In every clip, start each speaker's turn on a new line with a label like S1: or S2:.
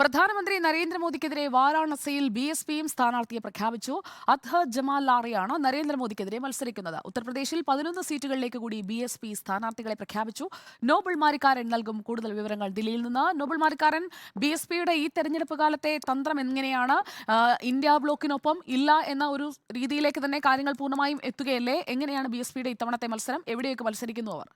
S1: പ്രധാനമന്ത്രി നരേന്ദ്രമോദിക്കെതിരെ വാരാണസിയിൽ B S പിയും സ്ഥാനാർത്ഥിയെ പ്രഖ്യാപിച്ചു. അത്ഹ ജമാൽ ലാറിയാണ് നരേന്ദ്രമോദിക്കെതിരെ മത്സരിക്കുന്നത്. ഉത്തർപ്രദേശിൽ പതിനൊന്ന് സീറ്റുകളിലേക്ക് കൂടി ബി എസ് പി സ്ഥാനാർത്ഥികളെ പ്രഖ്യാപിച്ചു. നോബിൾ മാരിക്കാരൻ നൽകും കൂടുതൽ വിവരങ്ങൾ ദില്ലിയിൽ നിന്ന്. നോബിൾ മാരിക്കാരൻ ബി എസ് പിയുടെ ഈ തെരഞ്ഞെടുപ്പ് കാലത്തെ തന്ത്രം എങ്ങനെയാണ്? ഇന്ത്യ ബ്ലോക്കിനൊപ്പം ഇല്ല എന്ന ഒരു രീതിയിലേക്ക് തന്നെ കാര്യങ്ങൾ പൂർണമായും എത്തുകയല്ലേ? എങ്ങനെയാണ് ബി എസ് പിയുടെ ഇത്തവണത്തെ മത്സരം? എവിടെയൊക്കെ മത്സരിക്കുന്നു അവർ?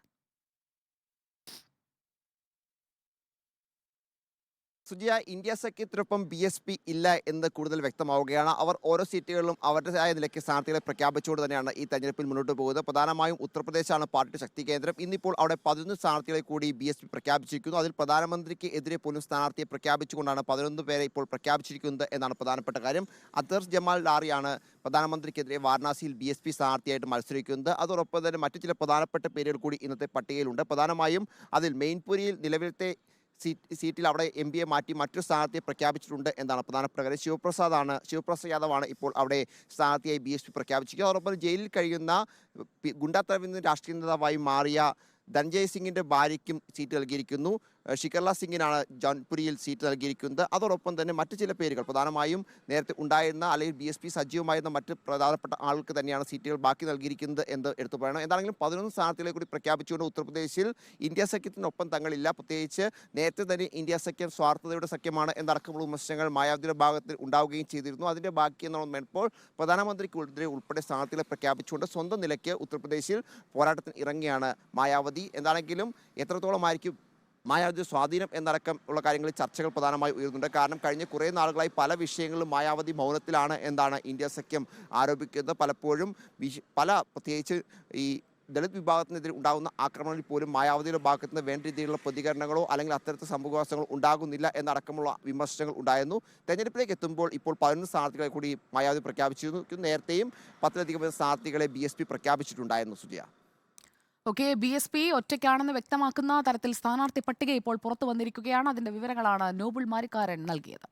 S2: സുജിയ ഇന്ത്യ സഖ്യത്തിനൊപ്പം ബി എസ് പി ഇല്ല എന്ന് കൂടുതൽ വ്യക്തമാവുകയാണ്. അവർ ഓരോ സീറ്റുകളിലും അവരുടേതായ നിലയ്ക്ക് സ്ഥാനാർത്ഥികളെ പ്രഖ്യാപിച്ചുകൊണ്ട് തന്നെയാണ് ഈ തെരഞ്ഞെടുപ്പിൽ മുന്നോട്ട് പോകുന്നത്. പ്രധാനമായും ഉത്തർപ്രദേശാണ് പാർട്ടിയുടെ ശക്തി കേന്ദ്രം. ഇന്നിപ്പോൾ അവിടെ പതിനൊന്ന് സ്ഥാനാർത്ഥികളെ കൂടി ബി എസ് പി പ്രഖ്യാപിച്ചിരിക്കുന്നു. അതിൽ പ്രധാനമന്ത്രിക്ക് എതിരെ പോലും സ്ഥാനാർത്ഥിയെ പ്രഖ്യാപിച്ചുകൊണ്ടാണ് പതിനൊന്ന് പേരെ ഇപ്പോൾ പ്രഖ്യാപിച്ചിരിക്കുന്നത് എന്നാണ് പ്രധാനപ്പെട്ട കാര്യം. അദർ ജമാൽ ലാറിയാണ് പ്രധാനമന്ത്രിക്കെതിരെ വാരണാസിയിൽ ബി എസ് പി സ്ഥാനാർത്ഥിയായിട്ട് മത്സരിക്കുന്നത്. അതോടൊപ്പം തന്നെ മറ്റു ചില പ്രധാനപ്പെട്ട പേരുകൾ കൂടി ഇന്നത്തെ പട്ടികയിലുണ്ട്. പ്രധാനമായും അതിൽ മെയിൻപുരിയിൽ നിലവിലത്തെ സീറ്റിൽ അവിടെ എം പിയെ മാറ്റി മറ്റൊരു സ്ഥാനാർത്ഥിയെ പ്രഖ്യാപിച്ചിട്ടുണ്ട് എന്നാണ് പ്രധാനപ്പെട്ട കാര്യം ശിവപ്രസാദാണ് ശിവപ്രസാദ് യാദവാണ് ഇപ്പോൾ അവിടെ സ്ഥാനാർത്ഥിയായി ബി എസ് പി പ്രഖ്യാപിച്ചിരിക്കുന്നത്. അതോടൊപ്പം ജയിലിൽ കഴിയുന്ന ഗുണ്ടാത്തലവിൽ നിന്ന് രാഷ്ട്രീയ നേതാവായി മാറിയ ധനജയ് സിംഗിന്റെ ഭാര്യയ്ക്കും സീറ്റ് നൽകിയിരിക്കുന്നു. ഷിക്കർല സിംഗിനാണ് ജോൺപുരിയിൽ സീറ്റ് നൽകിയിരിക്കുന്നത്. അതോടൊപ്പം തന്നെ മറ്റ് ചില പേരുകൾ പ്രധാനമായും നേരത്തെ ഉണ്ടായിരുന്ന അല്ലെങ്കിൽ ബി എസ് പി സജീവമായിരുന്ന മറ്റ് പ്രധാനപ്പെട്ട ആൾക്ക് തന്നെയാണ് സീറ്റുകൾ ബാക്കി നൽകിയിരിക്കുന്നത് എന്ന് എടുത്തു പറയണം. എന്താണെങ്കിലും പതിനൊന്ന് സ്ഥാനാർത്ഥികളെ കൂടി പ്രഖ്യാപിച്ചുകൊണ്ട് ഉത്തർപ്രദേശിൽ ഇന്ത്യ സഖ്യത്തിനൊപ്പം തങ്ങളില്ല. പ്രത്യേകിച്ച് നേരത്തെ തന്നെ ഇന്ത്യ സഖ്യം സ്വാർത്ഥതയുടെ സഖ്യമാണ് എന്നടക്കമുള്ള വിമർശനങ്ങൾ മായാവതിയുടെ ഭാഗത്തിൽ ഉണ്ടാവുകയും ചെയ്തിരുന്നു. അതിന്റെ ബാക്കി എന്നുള്ള ഇപ്പോൾ പ്രധാനമന്ത്രിക്കെതിരെ ഉൾപ്പെടെ സ്ഥാനാർത്ഥികളെ പ്രഖ്യാപിച്ചുകൊണ്ട് സ്വന്തം നിലയ്ക്ക് ഉത്തർപ്രദേശിൽ പോരാട്ടത്തിന് ഇറങ്ങിയാണ് മായാവതി. എന്താണെങ്കിലും എത്രത്തോളമായിരിക്കും മായാവതി സ്വാധീനം എന്നടക്കം ഉള്ള കാര്യങ്ങളിൽ ചർച്ചകൾ പ്രധാനമായി ഉയരുന്നുണ്ട് കാരണം കഴിഞ്ഞ കുറേ നാളുകളായി പല വിഷയങ്ങളിലും മായാവതി മൗനത്തിലാണ് എന്നാണ് ഇന്ത്യ സഖ്യം ആരോപിക്കുന്നത്. പലപ്പോഴും പല പ്രത്യേകിച്ച് ഈ ദളിത് വിഭാഗത്തിനെതിരെ ഉണ്ടാകുന്ന ആക്രമണങ്ങളിൽ പോലും മായാവതിയുടെ ഭാഗത്തു നിന്ന് വേണ്ട രീതിയിലുള്ള പ്രതികരണങ്ങളോ അല്ലെങ്കിൽ അത്തരത്തിൽ സംഭവവാസങ്ങളോ ഉണ്ടാകുന്നില്ല എന്നടക്കമുള്ള വിമർശനങ്ങൾ ഉണ്ടായിരുന്നു. തെരഞ്ഞെടുപ്പിലേക്ക് എത്തുമ്പോൾ ഇപ്പോൾ പതിനൊന്ന് സ്ഥാനാർത്ഥികളെ കൂടി മായാവതി പ്രഖ്യാപിച്ചിരുന്നു. നേരത്തെയും പത്തിലധികം സ്ഥാനാർത്ഥികളെ ബി പ്രഖ്യാപിച്ചിട്ടുണ്ടായിരുന്നു സുജിയ.
S1: ഓക്കെ ബി എസ് പി ഒറ്റയ്ക്കാണെന്ന് വ്യക്തമാക്കുന്ന തരത്തിൽ സ്ഥാനാർത്ഥി പട്ടിക ഇപ്പോൾ പുറത്തു വന്നിരിക്കുകയാണ്. അതിന്റെ വിവരങ്ങളാണ് നോബിൾ മാരിക്കാരൻ നൽകിയത്.